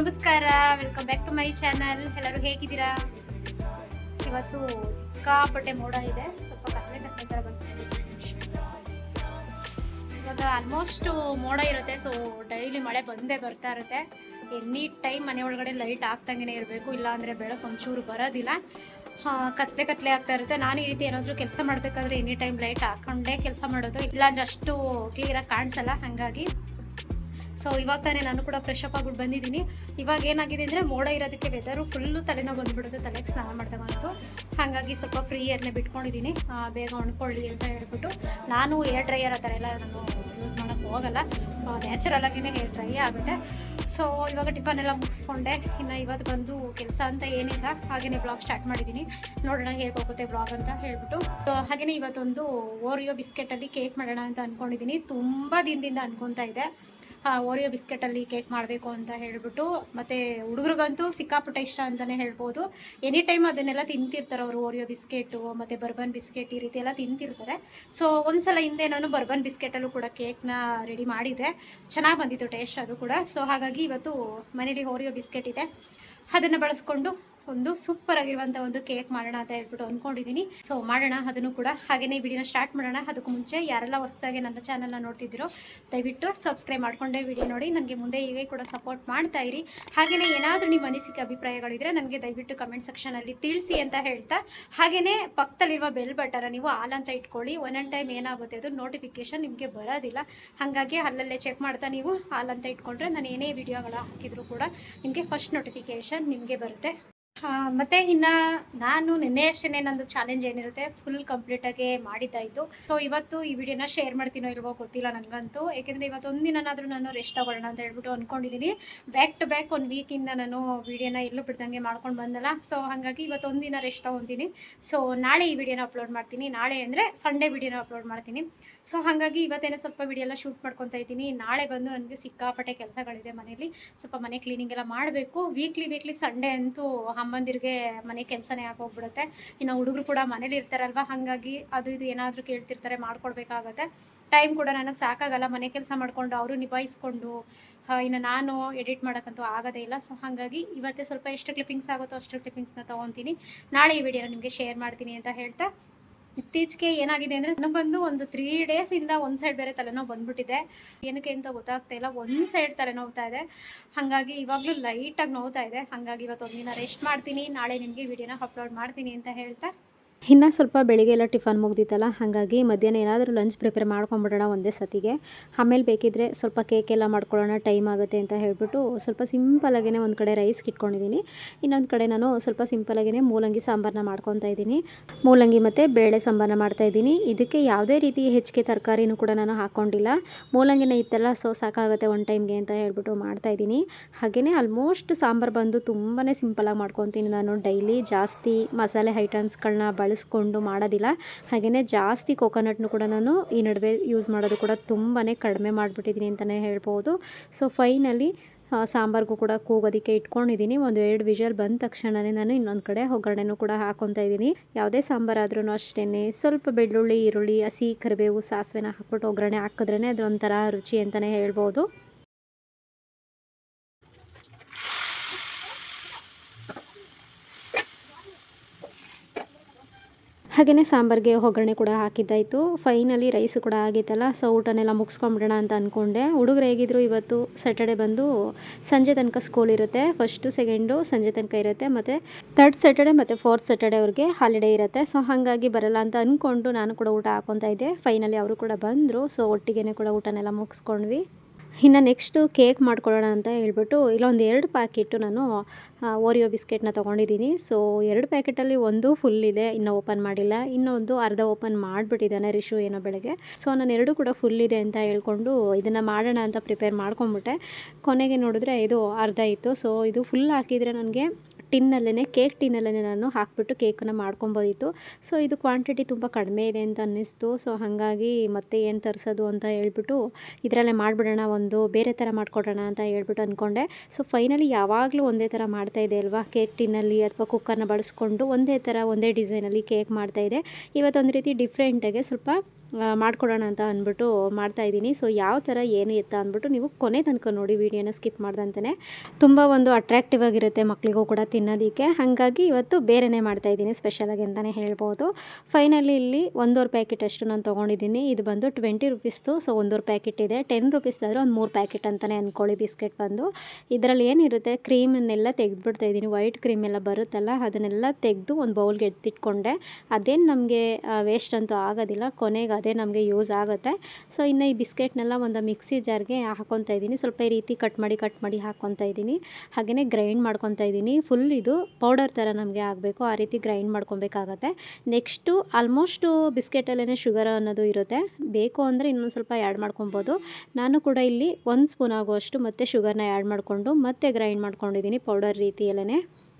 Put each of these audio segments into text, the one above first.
ನಮಸ್ಕಾರ welcome back to my channel ಎಲ್ಲರೂ ಹೇಗಿದ್ದೀರಾ? ಇವತ್ತು ಸಿಕ್ಕಾಪಟ್ಟೆ ಮೋಡ ಇದೆ. ಸ್ವಲ್ಪ ಕತ್ಲೆ ಕತ್ಲೆ ಥರ ಇವಾಗ ಆಲ್ಮೋಸ್ಟ್ ಮೋಡ ಇರುತ್ತೆ. ಸೊ ಡೈಲಿ ಮಳೆ ಬಂದೇ ಬರ್ತಾ ಇರುತ್ತೆ. ಎನಿ ಟೈಮ್ ಮನೆ ಒಳಗಡೆ ಲೈಟ್ ಆಗ್ತಂಗೆ ಇರಬೇಕು. ಇಲ್ಲ ಅಂದರೆ ಬೆಳಕು ಒಂಚೂರು ಬರೋದಿಲ್ಲ. ಕತ್ತೆ ಕತ್ತಲೆ ಆಗ್ತಾ ಇರುತ್ತೆ. ನಾನು ಈ ರೀತಿ ಏನಾದರೂ ಕೆಲಸ ಮಾಡಬೇಕಾದ್ರೆ ಎನಿ ಟೈಮ್ ಲೈಟ್ ಹಾಕೊಂಡೇ ಕೆಲಸ ಮಾಡೋದು. ಇಲ್ಲಾಂದ್ರೆ ಅಷ್ಟು ಕ್ಲಿಯರಾಗಿ ಕಾಣಿಸಲ್ಲ. ಹಾಗಾಗಿ ಸೊ ಇವಾಗ ತಾನೇ ನಾನು ಕೂಡ ಫ್ರೆಶ್ ಅಪ್ ಆಗ್ಬಿಟ್ಟು ಬಂದಿದ್ದೀನಿ. ಇವಾಗ ಏನಾಗಿದೆ ಅಂದರೆ ಮೋಡ ಇರೋದಕ್ಕೆ ವೆದರು ಫುಲ್ಲು ತಲೆನೋವು ಬಂದ್ಬಿಡುತ್ತೆ, ತಲೆಗೆ ಸ್ನಾನ ಮಾಡ್ದಂಗಂತು ಹಾಗಾಗಿ ಸ್ವಲ್ಪ ಫ್ರೀ ಏರ್ನೇ ಬಿಟ್ಕೊಂಡಿದ್ದೀನಿ. ಬೇಗ ಒಣ್ಕೊಳ್ಳಿ ಅಂತ ಹೇಳ್ಬಿಟ್ಟು. ನಾನು ಏರ್ ಡ್ರೈಯರ್ ಆ ಥರ ಎಲ್ಲ ನಾನು ಯೂಸ್ ಮಾಡೋಕ್ಕೆ ಹೋಗಲ್ಲ. ನ್ಯಾಚುರಲ್ ಆಗಿನೇ ಹೇರ್ ಡ್ರೈ ಆಗುತ್ತೆ. ಸೊ ಇವಾಗ ಟಿಫನ್ ಎಲ್ಲ ಮುಗಿಸ್ಕೊಂಡೆ. ಇನ್ನು ಇವತ್ತು ಬಂದು ಕೆಲಸ ಅಂತ ಏನಿಲ್ಲ. ಹಾಗೆಯೇ ಬ್ಲಾಗ್ ಸ್ಟಾರ್ಟ್ ಮಾಡಿದ್ದೀನಿ. ನೋಡೋಣ ಹೇಗೆ ಹೋಗುತ್ತೆ ಬ್ಲಾಗ್ ಅಂತ ಹೇಳ್ಬಿಟ್ಟು. ಹಾಗೆಯೇ ಇವತ್ತೊಂದು ಓರಿಯೋ ಬಿಸ್ಕೆಟಲ್ಲಿ ಕೇಕ್ ಮಾಡೋಣ ಅಂತ ಅಂದ್ಕೊಂಡಿದ್ದೀನಿ ತುಂಬ ದಿನದಿಂದ ಅಂದ್ಕೊತಾ ಇದೆ. ಓರಿಯೋ ಬಿಸ್ಕೆಟಲ್ಲಿ ಕೇಕ್ ಮಾಡಬೇಕು ಅಂತ ಹೇಳ್ಬಿಟ್ಟು, ಮತ್ತು ಹುಡುಗರಿಗಂತೂ ಸಿಕ್ಕಾಪಟ್ಟೆ ಇಷ್ಟ ಅಂತಲೇ ಹೇಳ್ಬೋದು. ಎನಿ ಟೈಮ್ ಅದನ್ನೆಲ್ಲ ತಿಂತಿರ್ತಾರೆ ಅವರು ಓರಿಯೋ ಬಿಸ್ಕೆಟು ಮತ್ತು ಬರ್ಬನ್ ಬಿಸ್ಕೆಟ್ ಈ ರೀತಿ ಎಲ್ಲ ತಿಂತಿರ್ತಾರೆ. ಸೊ ಒಂದ್ಸಲ ಹಿಂದೆ ನಾನು ಬರ್ಬನ್ ಬಿಸ್ಕೆಟಲ್ಲೂ ಕೂಡ ಕೇಕ್ನ ರೆಡಿ ಮಾಡಿದೆ ಚೆನ್ನಾಗಿ ಬಂದಿತ್ತು ಟೇಸ್ಟ್ ಅದು ಕೂಡ. ಸೊ ಹಾಗಾಗಿ ಇವತ್ತು ಮನೇಲಿ ಓರಿಯೋ ಬಿಸ್ಕೆಟ್ ಇದೆ. ಅದನ್ನು ಬಳಸ್ಕೊಂಡು ಒಂದು ಸೂಪರ್ ಆಗಿರುವಂತ ಒಂದು ಕೇಕ್ ಮಾಡೋಣ ಅಂತ ಹೇಳ್ಬಿಟ್ಟು ಅನ್ಕೊಂಡಿದೀನಿ. ಸೊ ಮಾಡೋಣ, ಅದನ್ನು ಕೂಡ ಹಾಗೇನೆ ವಿಡಿಯೋನ ಸ್ಟಾರ್ಟ್ ಮಾಡೋಣ. ಅದಕ್ಕೂ ಮುಂಚೆ ಯಾರೆಲ್ಲ ಹೊಸದಾಗಿ ನನ್ನ ಚಾನಲ್ನ ನೋಡ್ತಿದ್ದೀರೋ, ದಯವಿಟ್ಟು ಸಬ್ಸ್ಕ್ರೈಬ್ ಮಾಡ್ಕೊಂಡೆ ವಿಡಿಯೋ ನೋಡಿ. ನನಗೆ ಮುಂದೆ ಹೀಗೆ ಕೂಡ ಸಪೋರ್ಟ್ ಮಾಡ್ತಾ ಇರಿ. ಹಾಗೆಯೇ ಏನಾದರೂ ನಿಮ್ಮ ಅನಿಸಿಕೆ ಅಭಿಪ್ರಾಯಗಳಿದ್ರೆ ನನಗೆ ದಯವಿಟ್ಟು ಕಮೆಂಟ್ ಸೆಕ್ಷನಲ್ಲಿ ತಿಳಿಸಿ ಅಂತ ಹೇಳ್ತಾ ಹಾಗೆಯೇ ಪಕ್ಕದಲ್ಲಿರುವ ಬೆಲ್ ಬಟನ್ ನೀವು ಆಲ್ ಅಂತ ಇಟ್ಕೊಳ್ಳಿ. ಒಂದೊಂದು ಟೈಮ್ ಏನಾಗುತ್ತೆ ಅದು ನೋಟಿಫಿಕೇಶನ್ ನಿಮಗೆ ಬರೋದಿಲ್ಲ. ಹಾಗಾಗಿ ಅಲ್ಲಲ್ಲೇ ಚೆಕ್ ಮಾಡ್ತಾ ನೀವು ಆಲ್ ಅಂತ ಇಟ್ಕೊಂಡ್ರೆ ನಾನು ಏನೇ ವಿಡಿಯೋಗಳ ಹಾಕಿದ್ರು ಕೂಡ ನಿಮಗೆ ಫಸ್ಟ್ ನೋಟಿಫಿಕೇಶನ್ ನಿಮಗೆ ಬರುತ್ತೆ. ಮತ್ತೆ ಇನ್ನ ನಾನು ನಿನ್ನೆ ಅಷ್ಟೇ ನಂದು ಚಾಲೆಂಜ್ ಏನಿರುತ್ತೆ ಫುಲ್ ಕಂಪ್ಲೀಟ್ ಆಗಿ ಮಾಡಿದ್ದಾಯ್ತು ಸೊ ಇವತ್ತು ಈ ವಿಡಿಯೋನ ಶೇರ್ ಮಾಡ್ತೀನೋ ಇಲ್ವೋ ಗೊತ್ತಿಲ್ಲ ನನಗಂತೂ. ಯಾಕೆಂದ್ರೆ ಇವತ್ತು ಒಂದಿನಾದ್ರೂ ನಾನು ರೆಸ್ಟ್ ತಗೊಳ್ಳೋಣ ಅಂತ ಹೇಳ್ಬಿಟ್ಟು ಅನ್ಕೊಂಡಿದ್ದೀನಿ ಬ್ಯಾಕ್ ಟು ಬ್ಯಾಕ್ ಒಂದು ವೀಕಿಂದ ನಾನು ವಿಡಿಯೋನ ಎಲ್ಲೂ ಬಿಡ್ದಂಗೆ ಮಾಡ್ಕೊಂಡು ಬಂದಲ್ಲ. ಸೊ ಹಾಗಾಗಿ ಇವತ್ತು ಒಂದಿನ ರೆಸ್ಟ್ ತಗೊತೀನಿ. ಸೊ ನಾಳೆ ಈ ವಿಡಿಯೋನ ಅಪ್ಲೋಡ್ ಮಾಡ್ತೀನಿ. ನಾಳೆ ಅಂದರೆ ಸಂಡೇ ವಿಡಿಯೋನ ಅಪ್ಲೋಡ್ ಮಾಡ್ತೀನಿ. ಸೊ ಹಾಗಾಗಿ ಇವತ್ತೇನೆ ಸ್ವಲ್ಪ ವಿಡಿಯೋ ಎಲ್ಲ ಶೂಟ್ ಮಾಡ್ಕೊತಾ ಇದ್ದೀನಿ. ನಾಳೆ ಬಂದು ನನಗೆ ಸಿಕ್ಕಾಪಟ್ಟೆ ಕೆಲಸಗಳಿದೆ ಮನೇಲಿ. ಸ್ವಲ್ಪ ಮನೆ ಕ್ಲೀನಿಂಗ್ ಎಲ್ಲ ಮಾಡಬೇಕು. ವೀಕ್ಲಿ ವೀಕ್ಲಿ ಸಂಡೇ ಅಂತೂ ಅಮ್ಮಂದಿರಿಗೆ ಮನೆ ಕೆಲಸನೇ ಆಗೋಗ್ಬಿಡುತ್ತೆ. ಇನ್ನು ಹುಡುಗರು ಕೂಡ ಮನೇಲಿ ಇರ್ತಾರಲ್ವ? ಹಾಗಾಗಿ ಅದು ಇದು ಏನಾದರೂ ಕೇಳ್ತಿರ್ತಾರೆ, ಮಾಡ್ಕೊಡ್ಬೇಕಾಗತ್ತೆ. ಟೈಮ್ ಕೂಡ ನನಗೆ ಸಾಕಾಗಲ್ಲ. ಮನೆ ಕೆಲಸ ಮಾಡಿಕೊಂಡು ಅವರು ನಿಭಾಯಿಸ್ಕೊಂಡು ಇನ್ನು ನಾನು ಎಡಿಟ್ ಮಾಡೋಕ್ಕಂತೂ ಆಗೋದೇ ಇಲ್ಲ. ಸೊ ಹಾಗಾಗಿ ಇವತ್ತೇ ಸ್ವಲ್ಪ ಎಷ್ಟು ಕ್ಲಿಪ್ಪಿಂಗ್ಸ್ ಆಗುತ್ತೋ ಅಷ್ಟು ಕ್ಲಿಪ್ಪಿಂಗ್ಸ್ನ ತೊಗೊತೀನಿ. ನಾಳೆ ಈ ವಿಡಿಯೋನ ನಿಮಗೆ ಶೇರ್ ಮಾಡ್ತೀನಿ ಅಂತ ಹೇಳ್ತಾ ಇತ್ತೀಚೆಗೆ ಏನಾಗಿದೆ ಅಂದರೆ ನನಗೊಂದು ಒಂದು ತ್ರೀ ಇಂದ ಒಂದು ಸೈಡ್ ಬೇರೆ ತಲೆನೋವು ಬಂದ್ಬಿಟ್ಟಿದೆ. ಏನಕ್ಕೆ ಅಂತ ಗೊತ್ತಾಗ್ತಾ ಇಲ್ಲ. ಒಂದು ಸೈಡ್ ತಲೆನೋವ್ತಾ ಇದೆ. ಹಾಗಾಗಿ ಲೈಟ್ ಲೈಟಾಗಿ ನೋವ್ತಾ ಇದೆ. ಹಾಗಾಗಿ ಇವತ್ತು ಒಂದಿನ ರೆಸ್ಟ್ ಮಾಡ್ತೀನಿ. ನಾಳೆ ನಿಮಗೆ ವಿಡಿಯೋನ ಅಪ್ಲೋಡ್ ಮಾಡ್ತೀನಿ ಅಂತ ಹೇಳ್ತಾ ಇನ್ನು ಸ್ವಲ್ಪ ಬೆಳಿಗ್ಗೆ ಎಲ್ಲ ಟಿಫನ್ ಮುಗ್ದಿತ್ತಲ್ಲ, ಹಾಗಾಗಿ ಮಧ್ಯಾಹ್ನ ಏನಾದರೂ ಲಂಚ್ ಪ್ರಿಪೇರ್ ಮಾಡ್ಕೊಂಬಿಡೋಣ ಒಂದೇ ಸತಿಗೆ. ಆಮೇಲೆ ಬೇಕಿದ್ರೆ ಸ್ವಲ್ಪ ಕೇಕ್ ಎಲ್ಲ ಮಾಡ್ಕೊಳ್ಳೋಣ ಟೈಮ್ ಆಗುತ್ತೆ ಅಂತ ಹೇಳಿಬಿಟ್ಟು ಸ್ವಲ್ಪ ಸಿಂಪಲಾಗೇ ಒಂದು ಕಡೆ ರೈಸ್ ಇಟ್ಕೊಂಡಿದ್ದೀನಿ ಇನ್ನೊಂದು ಕಡೆ ನಾನು ಸ್ವಲ್ಪ ಸಿಂಪಲಾಗೇ ಮೂಲಂಗಿ ಸಾಂಬಾರನ್ನ ಮಾಡ್ಕೊತಾ ಇದ್ದೀನಿ ಮೂಲಂಗಿ ಮತ್ತು ಬೇಳೆ ಸಾಂಬಾರನ್ನ ಮಾಡ್ತಾಯಿದ್ದೀನಿ ಇದಕ್ಕೆ ಯಾವುದೇ ರೀತಿ ಹೆಚ್ಚಿಗೆ ತರಕಾರಿನೂ ಕೂಡ ನಾನು ಹಾಕ್ಕೊಂಡಿಲ್ಲ ಮೂಲಂಗಿನ ಇತ್ತಲ್ಲ ಸೊ ಸಾಕಾಗುತ್ತೆ ಒನ್ ಟೈಮ್ಗೆ ಅಂತ ಹೇಳ್ಬಿಟ್ಟು ಮಾಡ್ತಾಯಿದ್ದೀನಿ ಹಾಗೆಯೇ ಆಲ್ಮೋಸ್ಟ್ ಸಾಂಬಾರು ಬಂದು ತುಂಬಾ ಸಿಂಪಲಾಗಿ ಮಾಡ್ಕೊತೀನಿ ನಾನು. ಡೈಲಿ ಜಾಸ್ತಿ ಮಸಾಲೆ ಐಟಮ್ಸ್ಗಳನ್ನ ಬಳಸ್ಕೊಂಡು ಮಾಡೋದಿಲ್ಲ. ಹಾಗೆಯೇ ಜಾಸ್ತಿ ಕೊಕೊನಟ್ನು ಕೂಡ ನಾನು ಈ ನಡುವೆ ಯೂಸ್ ಮಾಡೋದು ಕೂಡ ತುಂಬಾ ಕಡಿಮೆ ಮಾಡಿಬಿಟ್ಟಿದ್ದೀನಿ ಅಂತಲೇ ಹೇಳ್ಬೋದು. ಸೊ ಫೈನಲಿ ಸಾಂಬಾರ್ಗೂ ಕೂಡ ಕೂಗೋದಕ್ಕೆ ಇಟ್ಕೊಂಡಿದ್ದೀನಿ. ಒಂದು ಎರಡು ವಿಷಲ್ ಬಂದ ತಕ್ಷಣವೇ ನಾನು ಇನ್ನೊಂದು ಕಡೆ ಒಗ್ಗರಣೆನೂ ಕೂಡ ಹಾಕೊತಾ ಇದ್ದೀನಿ. ಯಾವುದೇ ಸಾಂಬಾರಾದ್ರೂ ಅಷ್ಟೇ ಸ್ವಲ್ಪ ಬೆಳ್ಳುಳ್ಳಿ, ಈರುಳ್ಳಿ, ಹಸಿ, ಕರಿಬೇವು, ಸಾಸಿವೆನ ಹಾಕ್ಬಿಟ್ಟು ಒಗ್ಗರಣೆ ಹಾಕಿದ್ರೇ ಅದು ಒಂಥರ ರುಚಿ ಅಂತಲೇ ಹೇಳ್ಬೋದು. ಹಾಗೆಯೇ ಸಾಂಬಾರಿಗೆ ಒಗ್ಗರಣೆ ಕೂಡ ಹಾಕಿದ್ದಾಯಿತು. ಫೈನಲಿ ರೈಸ್ ಕೂಡ ಆಗಿತ್ತಲ್ಲ ಸೊ ಊಟನೆಲ್ಲ ಮುಗಿಸ್ಕೊಂಬಿಡೋಣ ಅಂತ ಅಂದ್ಕೊಂಡೆ ಹುಡುಗರು ಹೇಗಿದ್ರು ಇವತ್ತು ಸ್ಯಾಟರ್ಡೆ ಬಂದು ಸಂಜೆ ತನಕ ಸ್ಕೂಲ್ ಇರುತ್ತೆ. ಫಸ್ಟು ಸೆಕೆಂಡು ಸಂಜೆ ತನಕ ಇರುತ್ತೆ, ಮತ್ತು ತರ್ಡ್ ಸ್ಯಾಟರ್ಡೆ ಮತ್ತು ಫೋರ್ತ್ ಸ್ಯಾಟರ್ಡೆ ಅವ್ರಿಗೆ ಹಾಲಿಡೇ ಇರುತ್ತೆ. ಸೊ ಹಾಗಾಗಿ ಬರಲ್ಲ ಅಂತ ಅಂದ್ಕೊಂಡು ನಾನು ಕೂಡ ಊಟ ಹಾಕೊತಾ ಇದ್ದೆ. ಫೈನಲಿ ಅವರು ಕೂಡ ಬಂದರು ಸೊ ಒಟ್ಟಿಗೆ ಕೂಡ ಊಟನೆಲ್ಲ ಮುಗಿಸ್ಕೊಂಡ್ವಿ. ಇನ್ನು ನೆಕ್ಸ್ಟು ಕೇಕ್ ಮಾಡ್ಕೊಳ್ಳೋಣ ಅಂತ ಹೇಳ್ಬಿಟ್ಟು ಇಲ್ಲೊಂದು ಎರಡು ಪ್ಯಾಕೆಟು ನಾನು ಓರಿಯೋ ಬಿಸ್ಕೆಟ್ನ ತೊಗೊಂಡಿದ್ದೀನಿ. ಸೊ ಎರಡು ಪ್ಯಾಕೆಟಲ್ಲಿ ಒಂದು ಫುಲ್ ಇದೆ, ಇನ್ನೂ ಓಪನ್ ಮಾಡಿಲ್ಲ. ಇನ್ನೊಂದು ಅರ್ಧ ಓಪನ್ ಮಾಡಿಬಿಟ್ಟಿದ್ದಾನೆ ರಿಶು ಏನೋ ಬೆಳಗ್ಗೆ. ಸೊ ನಾನು ಎರಡು ಕೂಡ ಫುಲ್ ಇದೆ ಅಂತ ಹೇಳ್ಕೊಂಡು ಇದನ್ನು ಮಾಡೋಣ ಅಂತ ಪ್ರಿಪೇರ್ ಮಾಡ್ಕೊಂಬಿಟ್ಟೆ. ಕೊನೆಗೆ ನೋಡಿದ್ರೆ ಇದು ಅರ್ಧ ಇತ್ತು. ಸೊ ಇದು ಫುಲ್ ಹಾಕಿದರೆ ನನಗೆ ಟಿನ್ನಲ್ಲೇ ಕೇಕ್ ಟಿನ್ನಲ್ಲೇ ನಾನು ಹಾಕ್ಬಿಟ್ಟು ಕೇಕನ್ನು ಮಾಡ್ಕೊಬೋದಿತ್ತು. ಸೊ ಇದು ಕ್ವಾಂಟಿಟಿ ತುಂಬ ಕಡಿಮೆ ಇದೆ ಅಂತ ಅನ್ನಿಸ್ತು. ಸೊ ಹಾಗಾಗಿ ಮತ್ತೆ ಏನು ತರಿಸೋದು ಅಂತ ಹೇಳ್ಬಿಟ್ಟು ಇದರಲ್ಲೇ ಮಾಡಿಬಿಡೋಣ, ಒಂದು ಬೇರೆ ಥರ ಮಾಡಿಕೊಡೋಣ ಅಂತ ಹೇಳ್ಬಿಟ್ಟು ಅಂದ್ಕೊಂಡೆ ಸೊ ಫೈನಲಿ ಯಾವಾಗಲೂ ಒಂದೇ ಥರ ಮಾಡ್ತಾ ಇದೆ ಅಲ್ವಾ? ಕೇಕ್ ಟಿನ್ನಲ್ಲಿ ಅಥವಾ ಕುಕ್ಕರ್ನ ಬಳಸ್ಕೊಂಡು ಒಂದೇ ಥರ ಒಂದೇ ಡಿಸೈನಲ್ಲಿ ಕೇಕ್ ಮಾಡ್ತಾ ಮಾಡ್ತಾಯಿದೆ ಇವತ್ತೊಂದು ರೀತಿ ಡಿಫ್ರೆಂಟಾಗೆ ಸ್ವಲ್ಪ ಮಾಡ್ಕೊಡೋಣ ಅಂತ ಅಂದ್ಬಿಟ್ಟು ಮಾಡ್ತಾಯಿದ್ದೀನಿ ಸೊ ಯಾವ ಥರ ಏನು ಎತ್ತ ಅಂದ್ಬಿಟ್ಟು ನೀವು ಕೊನೆ ತನಕ ನೋಡಿ ವೀಡಿಯೋನ ಸ್ಕಿಪ್ ಮಾಡ್ದಂತೆ ತುಂಬ ಒಂದು ಅಟ್ರಾಕ್ಟಿವ್ ಆಗಿರುತ್ತೆ ಮಕ್ಕಳಿಗೂ ಕೂಡ ತಿನ್ನೋದಕ್ಕೆ. ಹಾಗಾಗಿ ಇವತ್ತು ಬೇರೆನೇ ಮಾಡ್ತಾಯಿದ್ದೀನಿ ಸ್ಪೆಷಲಾಗಿ ಅಂತಲೇ ಹೇಳ್ಬೋದು. ಫೈನಲಿ ಇಲ್ಲಿ ಒಂದೂವರೆ ಪ್ಯಾಕೆಟ್ ಅಷ್ಟು ನಾನು ತೊಗೊಂಡಿದ್ದೀನಿ. ಇದು ಬಂದು ಟ್ವೆಂಟಿ ರುಪೀಸ್ದು ಸೊ ಒಂದೂವರೆ ಪ್ಯಾಕೆಟ್ ಇದೆ. ಟೆನ್ ರುಪೀಸ್ದಾದರೆ ಒಂದು ಮೂರು ಪ್ಯಾಕೆಟ್ ಅಂತಲೇ ಅಂದ್ಕೊಳ್ಳಿ ಬಿಸ್ಕೆಟ್ ಬಂದು. ಇದರಲ್ಲಿ ಏನಿರುತ್ತೆ? ಕ್ರೀಮನ್ನೆಲ್ಲ ತೆಗೆದುಬಿಡ್ತಾ ಇದ್ದೀನಿ. ವೈಟ್ ಕ್ರೀಮ್ ಎಲ್ಲ ಬರುತ್ತಲ್ಲ, ಅದನ್ನೆಲ್ಲ ತೆಗೆದು ಒಂದು ಬೌಲ್ಗೆ ಎತ್ತಿಟ್ಕೊಂಡೆ. ಅದೇನು ನಮಗೆ ವೇಸ್ಟ್ ಅಂತೂ ಆಗೋದಿಲ್ಲ. ಕೊನೆಗೆ ಅದೇ ನಮಗೆ ಯೂಸ್ ಆಗುತ್ತೆ. ಸೊ ಇನ್ನು ಈ ಬಿಸ್ಕೆಟ್ನೆಲ್ಲ ಒಂದು ಮಿಕ್ಸಿ ಜಾರ್ಗೆ ಹಾಕೊತಾ ಇದ್ದೀನಿ. ಸ್ವಲ್ಪ ಈ ರೀತಿ ಕಟ್ ಮಾಡಿ ಕಟ್ ಮಾಡಿ ಹಾಕ್ಕೊತಾ ಇದ್ದೀನಿ. ಹಾಗೆಯೇ ಗ್ರೈಂಡ್ ಮಾಡ್ಕೊತಾ ಇದ್ದೀನಿ. ಫುಲ್ ಇದು ಪೌಡರ್ ಥರ ನಮಗೆ ಆಗಬೇಕು. ಆ ರೀತಿ ಗ್ರೈಂಡ್ ಮಾಡ್ಕೊಬೇಕಾಗತ್ತೆ ನೆಕ್ಸ್ಟು ಆಲ್ಮೋಸ್ಟು ಬಿಸ್ಕೆಟಲ್ಲೇ ಶುಗರ್ ಅನ್ನೋದು ಇರುತ್ತೆ. ಬೇಕು ಅಂದರೆ ಇನ್ನೊಂದು ಸ್ವಲ್ಪ ಆ್ಯಡ್ ಮಾಡ್ಕೊಬೋದು ನಾನು ಕೂಡ ಇಲ್ಲಿ ಒಂದು ಸ್ಪೂನ್ ಆಗುವಷ್ಟು ಮತ್ತೆ ಶುಗರ್ನ ಆ್ಯಡ್ ಮಾಡಿಕೊಂಡು ಮತ್ತೆ ಗ್ರೈಂಡ್ ಮಾಡ್ಕೊಂಡಿದ್ದೀನಿ ಪೌಡರ್ ರೀತಿಯಲ್ಲೇ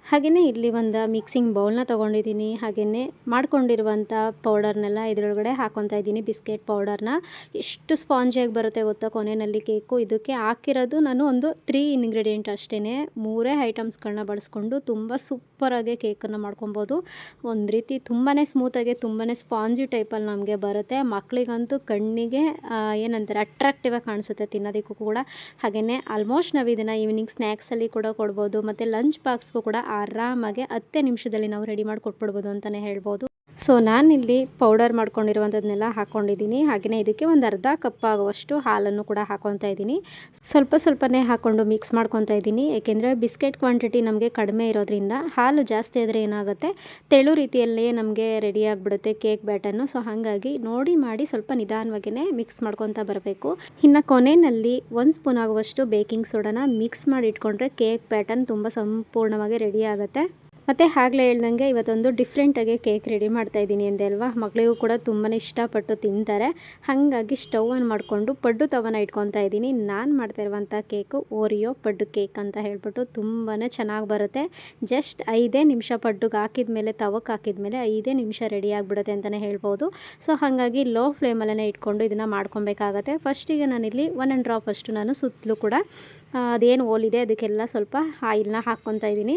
ಹಾಗೆಯೇ ಇಲ್ಲಿ ಒಂದು ಮಿಕ್ಸಿಂಗ್ ಬೌಲ್ನ ತೊಗೊಂಡಿದ್ದೀನಿ. ಹಾಗೆಯೇ ಮಾಡ್ಕೊಂಡಿರುವಂಥ ಪೌಡರ್ನೆಲ್ಲ ಇದರೊಳಗಡೆ ಹಾಕೊತಾ ಇದ್ದೀನಿ. ಬಿಸ್ಕೆಟ್ ಪೌಡರ್ನ ಎಷ್ಟು ಸ್ಪಾಂಜಿಯಾಗಿ ಬರುತ್ತೆ ಗೊತ್ತಾ ಕೊನೆಯಲ್ಲಿ ಕೇಕು ಇದಕ್ಕೆ ಹಾಕಿರೋದು ನಾನು ಒಂದು ತ್ರೀ ಇಂಗ್ರೀಡಿಯೆಂಟ್ ಅಷ್ಟೇ ಮೂರೇ ಐಟಮ್ಸ್ಗಳನ್ನ ಬಳಸ್ಕೊಂಡು ತುಂಬ ಸೂಪರಾಗಿ ಕೇಕನ್ನು ಮಾಡ್ಕೊಬೋದು ಒಂದು ರೀತಿ ತುಂಬಾ ಸ್ಮೂತಾಗಿ ತುಂಬಾ ಸ್ಪಾಂಜಿ ಟೈಪಲ್ಲಿ ನಮಗೆ ಬರುತ್ತೆ. ಮಕ್ಕಳಿಗಂತೂ ಕಣ್ಣಿಗೆ ಏನಂತಾರೆ ಅಟ್ರಾಕ್ಟಿವ್ ಆಗಿ ಕಾಣಿಸುತ್ತೆ ತಿನ್ನೋದಕ್ಕೂ ಕೂಡ. ಹಾಗೆಯೇ ಆಲ್ಮೋಸ್ಟ್ ನಾವು ಇದನ್ನು ಈವ್ನಿಂಗ್ ಸ್ನ್ಯಾಕ್ಸಲ್ಲಿ ಕೂಡ ಕೊಡ್ಬೋದು. ಮತ್ತು ಲಂಚ್ ಬಾಕ್ಸ್ಗೂ ಕೂಡ ಆರಾಮಾಗಿ ಹತ್ತೇ ನಿಮಿಷದಲ್ಲಿ ನಾವು ರೆಡಿ ಮಾಡಿ ಕೊಟ್ಬಿಡ್ಬೋದು ಅಂತಲೇ ಹೇಳ್ಬೋದು. ಸೊ ನಾನಿಲ್ಲಿ ಪೌಡರ್ ಮಾಡ್ಕೊಂಡಿರುವಂಥದ್ದನ್ನೆಲ್ಲ ಹಾಕ್ಕೊಂಡಿದ್ದೀನಿ ಹಾಗೆಯೇ ಇದಕ್ಕೆ ಒಂದು ಅರ್ಧ ಕಪ್ ಆಗುವಷ್ಟು ಹಾಲನ್ನು ಕೂಡ ಹಾಕೊತಾ ಇದ್ದೀನಿ. ಸ್ವಲ್ಪ ಸ್ವಲ್ಪನೇ ಹಾಕ್ಕೊಂಡು ಮಿಕ್ಸ್ ಮಾಡ್ಕೊತಾ ಇದ್ದೀನಿ. ಏಕೆಂದರೆ ಬಿಸ್ಕೆಟ್ ಕ್ವಾಂಟಿಟಿ ನಮಗೆ ಕಡಿಮೆ ಇರೋದ್ರಿಂದ ಹಾಲು ಜಾಸ್ತಿ ಆದರೆ ಏನಾಗುತ್ತೆ? ತೆಳು ರೀತಿಯಲ್ಲೇ ನಮಗೆ ರೆಡಿ ಆಗಿಬಿಡುತ್ತೆ ಕೇಕ್ ಬ್ಯಾಟನ್ನು ಸೊ ಹಾಗಾಗಿ ನೋಡಿ ಮಾಡಿ ಸ್ವಲ್ಪ ನಿಧಾನವಾಗಿಯೇ ಮಿಕ್ಸ್ ಮಾಡ್ಕೊತಾ ಬರಬೇಕು. ಇನ್ನು ಕೊನೆಯಲ್ಲಿ ಒಂದು ಸ್ಪೂನ್ ಆಗುವಷ್ಟು ಬೇಕಿಂಗ್ ಸೋಡಾನ ಮಿಕ್ಸ್ ಮಾಡಿ ಇಟ್ಕೊಂಡ್ರೆ ಕೇಕ್ ಬ್ಯಾಟನ್ ತುಂಬ ಸಂಪೂರ್ಣವಾಗಿ ರೆಡಿ ಆಗುತ್ತೆ. ಮತ್ತು ಆಗಲೇ ಹೇಳ್ದಂಗೆ ಇವತ್ತೊಂದು ಡಿಫ್ರೆಂಟಾಗಿ ಕೇಕ್ ರೆಡಿ ಮಾಡ್ತಾ ಇದ್ದೀನಿ ಅಂದೆ ಅಲ್ವಾ? ಮಕ್ಕಳಿಗೂ ಕೂಡ ತುಂಬಾ ಇಷ್ಟಪಟ್ಟು ತಿಂತಾರೆ. ಹಾಗಾಗಿ ಸ್ಟವ್ ಮಾಡಿಕೊಂಡು ಪಡ್ಡು ತವನ ಇಟ್ಕೊತಾ ಇದ್ದೀನಿ. ನಾನು ಮಾಡ್ತಾ ಇರುವಂಥ ಕೇಕು ಓರಿಯೋ ಪಡ್ಡು ಕೇಕ್ ಅಂತ ಹೇಳ್ಬಿಟ್ಟು ತುಂಬಾ ಚೆನ್ನಾಗಿ ಬರುತ್ತೆ. ಜಸ್ಟ್ ಐದೇ ನಿಮಿಷ ಪಡ್ಡುಗೆ ಹಾಕಿದ ಮೇಲೆ ತವಕ್ಕೆ ಹಾಕಿದ ಮೇಲೆ ಐದೇ ನಿಮಿಷ ರೆಡಿ ಆಗಿಬಿಡುತ್ತೆ ಅಂತಲೇ ಹೇಳ್ಬೋದು. ಸೊ ಹಾಗಾಗಿ ಲೋ ಫ್ಲೇಮಲ್ಲೇ ಇಟ್ಕೊಂಡು ಇದನ್ನು ಮಾಡ್ಕೊಬೇಕಾಗತ್ತೆ ಫಸ್ಟಿಗೆ ನಾನಿಲ್ಲಿ ಒನ್ ಆ್ಯಂಡ್ ಡ್ರಾಪ್ ಅಷ್ಟು ನಾನು ಸುತ್ತಲೂ ಕೂಡ ಅದೇನು ಓಲಿದೆ ಅದಕ್ಕೆಲ್ಲ ಸ್ವಲ್ಪ ಆಯಿಲ್ನ ಹಾಕ್ಕೊತಾ ಇದ್ದೀನಿ.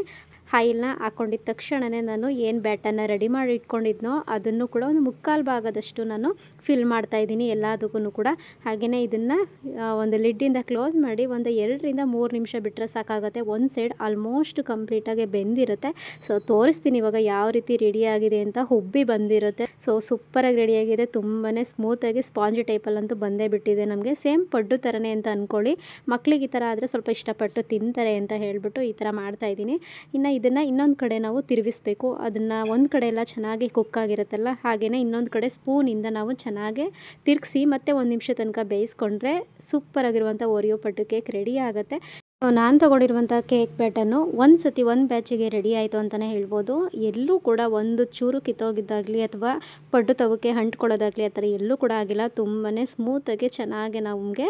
ಆಯಿಲ್ನ ಹಾಕ್ಕೊಂಡಿದ್ದ ತಕ್ಷಣವೇ ನಾನು ಏನು ಬ್ಯಾಟನ್ನು ರೆಡಿ ಮಾಡಿ ಇಟ್ಕೊಂಡಿದ್ನೋ ಅದನ್ನು ಕೂಡ ಒಂದು ಮುಕ್ಕಾಲು ಭಾಗದಷ್ಟು ನಾನು ಫಿಲ್ ಮಾಡ್ತಾ ಇದ್ದೀನಿ ಎಲ್ಲದಕ್ಕೂ ಕೂಡ. ಹಾಗೆಯೇ ಇದನ್ನು ಒಂದು ಲಿಡ್ಡಿಂದ ಕ್ಲೋಸ್ ಮಾಡಿ ಒಂದು ಎರಡರಿಂದ ಮೂರು ನಿಮಿಷ ಬಿಟ್ಟರೆ ಸಾಕಾಗುತ್ತೆ. ಒಂದು ಸೈಡ್ ಆಲ್ಮೋಸ್ಟ್ ಕಂಪ್ಲೀಟಾಗಿ ಬೆಂದಿರುತ್ತೆ. ಸೊ ತೋರಿಸ್ತೀನಿ ಇವಾಗ ಯಾವ ರೀತಿ ರೆಡಿ ಆಗಿದೆ ಅಂತ ಹುಬ್ಬಿ ಬಂದಿರುತ್ತೆ. ಸೊ ಸೂಪರಾಗಿ ರೆಡಿಯಾಗಿದೆ ತುಂಬಾ ಸ್ಮೂತಾಗಿ ಸ್ಪಾಂಜ್ ಟೈಪಲ್ಲಂತೂ ಬಂದೇ ಬಿಟ್ಟಿದೆ ನಮಗೆ. ಸೇಮ್ ಪಡ್ಡು ಥರನೇ ಅಂತ ಅಂದ್ಕೊಳ್ಳಿ ಮಕ್ಳಿಗೆ ಈ ಥರ ಆದರೆ ಸ್ವಲ್ಪ ಇಷ್ಟಪಟ್ಟು ತಿಂತಾರೆ ಅಂತ ಹೇಳಿಬಿಟ್ಟು ಈ ಥರ ಮಾಡ್ತಾಯಿದ್ದೀನಿ ಇನ್ನು ಇದನ್ನು ಇನ್ನೊಂದು ಕಡೆ ನಾವು ತಿರುಗಿಸ್ಬೇಕು. ಅದನ್ನು ಒಂದು ಕಡೆ ಎಲ್ಲ ಚೆನ್ನಾಗಿ ಕುಕ್ ಆಗಿರುತ್ತಲ್ಲ ಹಾಗೆಯೇ ಇನ್ನೊಂದು ಕಡೆ ಸ್ಪೂನಿಂದ ನಾವು ಚೆನ್ನಾಗಿ ತಿರುಗಿಸಿ ಮತ್ತೆ ಒಂದು ನಿಮಿಷ ತನಕ ಬೇಯಿಸ್ಕೊಂಡ್ರೆ ಸೂಪರಾಗಿರುವಂಥ ಓರಿಯೋ ಪಡ್ಡು ಕೇಕ್ ರೆಡಿ ಆಗುತ್ತೆ. ನಾನು ತೊಗೊಂಡಿರುವಂಥ ಕೇಕ್ ಬ್ಯಾಟನ್ನು ಒಂದು ಸತಿ ಒಂದು ಬ್ಯಾಚಿಗೆ ರೆಡಿ ಆಯಿತು ಅಂತಲೇ ಹೇಳ್ಬೋದು. ಎಲ್ಲೂ ಕೂಡ ಒಂದು ಚೂರು ಕಿತ್ತೋಗಿದ್ದಾಗಲಿ ಅಥವಾ ಪಡ್ಡು ತವಕ್ಕೆ ಅಂಟ್ಕೊಳ್ಳೋದಾಗಲಿ ಆ ಥರ ಎಲ್ಲೂ ಕೂಡ ಆಗಿಲ್ಲ. ತುಂಬಾ ಸ್ಮೂತಾಗಿ ಚೆನ್ನಾಗಿ ನಮಗೆ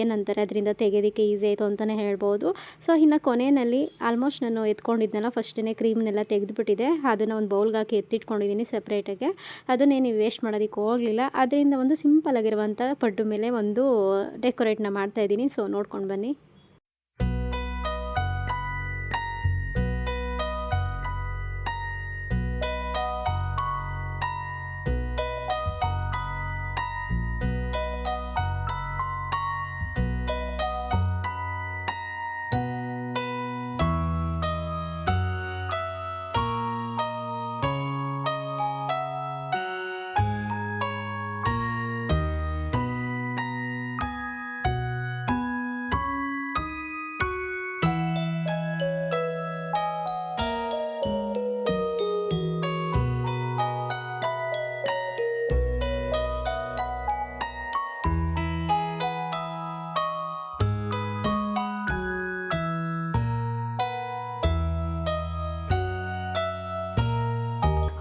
ಏನಂತಾರೆ ಅದರಿಂದ ತೆಗೆಯೋದಕ್ಕೆ ಈಸಿ ಆಯಿತು ಅಂತಲೇ ಹೇಳ್ಬೋದು. ಸೊ ಇನ್ನು ಕೊನೆಯಲ್ಲಿ ಆಲ್ಮೋಸ್ಟ್ ನಾನು ಎತ್ಕೊಂಡಿದ್ನಲ್ಲ ಫಸ್ಟೇ ಕ್ರೀಮ್ನೆಲ್ಲ ತೆಗೆದುಬಿಟ್ಟಿದೆ. ಅದನ್ನು ಒಂದು ಬೌಲ್ಗೆ ಹಾಕಿ ಎತ್ತಿಟ್ಕೊಂಡಿದ್ದೀನಿ ಸಪ್ರೇಟಾಗಿ ಅದನ್ನೇನು ವೇಸ್ಟ್ ಮಾಡೋದಕ್ಕೆ ಹೋಗಲಿಲ್ಲ. ಅದರಿಂದ ಒಂದು ಸಿಂಪಲ್ ಆಗಿರುವಂಥ ಪಡ್ಡು ಮೇಲೆ ಒಂದು ಡೆಕೋರೇಟ್ನ ಮಾಡ್ತಾಯಿದ್ದೀನಿ ಸೊ ನೋಡ್ಕೊಂಡು ಬನ್ನಿ.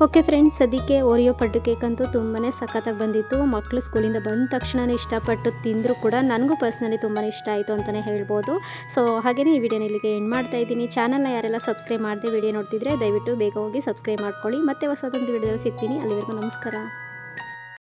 ಓಕೆ ಫ್ರೆಂಡ್ಸ್ ಅದಕ್ಕೆ ಓರಿಯೋ ಪಡ್ಡು ಕೇಕ್ ಅಂತೂ ತುಂಬಾ ಸಖತ್ತಾಗಿ ಬಂದಿತ್ತು. ಮಕ್ಕಳು ಸ್ಕೂಲಿಂದ ಬಂದ ತಕ್ಷಣವೇ ಇಷ್ಟಪಟ್ಟು ತಿಂದರೂ ಕೂಡ ನನಗೂ ಪರ್ಸ್ನಲಿ ತುಂಬಾ ಇಷ್ಟ ಆಯಿತು ಅಂತಲೇ ಹೇಳ್ಬೋದು. ಸೊ ಹಾಗೆಯೇ ಈ ವಿಡಿಯೋನ ಇಲ್ಲಿಗೆ ಎಂಡ್ ಮಾಡ್ತಾ ಇದ್ದೀನಿ. ಚಾನಲ್ನ ಯಾರೆಲ್ಲ ಸಬ್ಸ್ಕ್ರೈಬ್ ಮಾಡದೆ ವಿಡಿಯೋ ನೋಡ್ತಿದ್ರೆ ದಯವಿಟ್ಟು ಬೇಗ ಹೋಗಿ ಸಬ್ಸ್ಕ್ರೈಬ್ ಮಾಡ್ಕೊಳ್ಳಿ. ಮತ್ತೆ ಹೊಸದೊಂದು ವಿಡಿಯೋ ಸಿಗ್ತೀನಿ. ಅಲ್ಲಿವರೆಗೂ ನಮಸ್ಕಾರ.